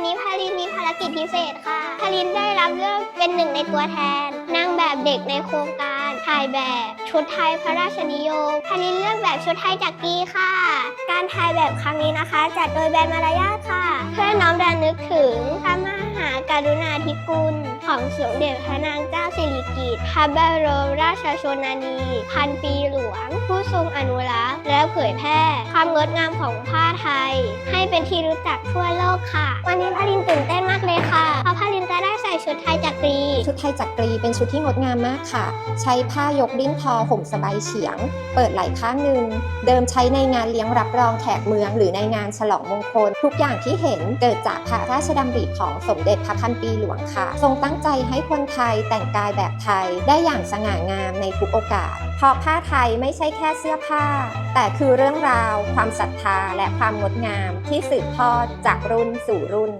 วันนี้พารินมีภารกิจพิเศษค่ะพารินได้รับเลือกเป็นหนึ่งในตัวแทนนางแบบเด็กในโครงการถ่ายแบบชุดไทยพระราชนิยมพารินเลือกแบบชุดไทยจากกีค่ะ การถ่ายแบบครั้งนี้นะคะ จัดโดยแบรนด์มารยาทค่ะ เพื่อน้อมรำลึกถึงพระมหากรุณาธิคุณของสมเด็จพระนางเจ้าสิริกิติ์พระบรมราชชนนี พันปีหลวง ผู้ทรงอนุรักษ์ และเผยแพร่ ความงดงามของผ้าไทย ให้เป็นที่รู้จักทั่วโลกค่ะ วันนี้พารินตื่นเต้น ชุดไทยจากกรี ชุดไทยจักรีเป็นชุดที่งดงามมากค่ะ ใช้ผ้ายกดิ้นทอห่มสบายเฉียง เปิดไหล่ข้างหนึ่ง เดิมใช้ในงานเลี้ยงรับรองแขกเมือง หรือในงานฉลองมงคล ทุกอย่างที่เห็นเกิดจากพระราชดำริของสมเด็จพระพันปีหลวงค่ะ ทรงตั้งใจให้คนไทยแต่งกายแบบไทยได้อย่างสง่างามในทุกโอกาส เพราะผ้าไทยไม่ใช่แค่เสื้อผ้า แต่คือเรื่องราว ความศรัทธาและความงดงามที่สืบทอดจากรุ่นสู่รุ่น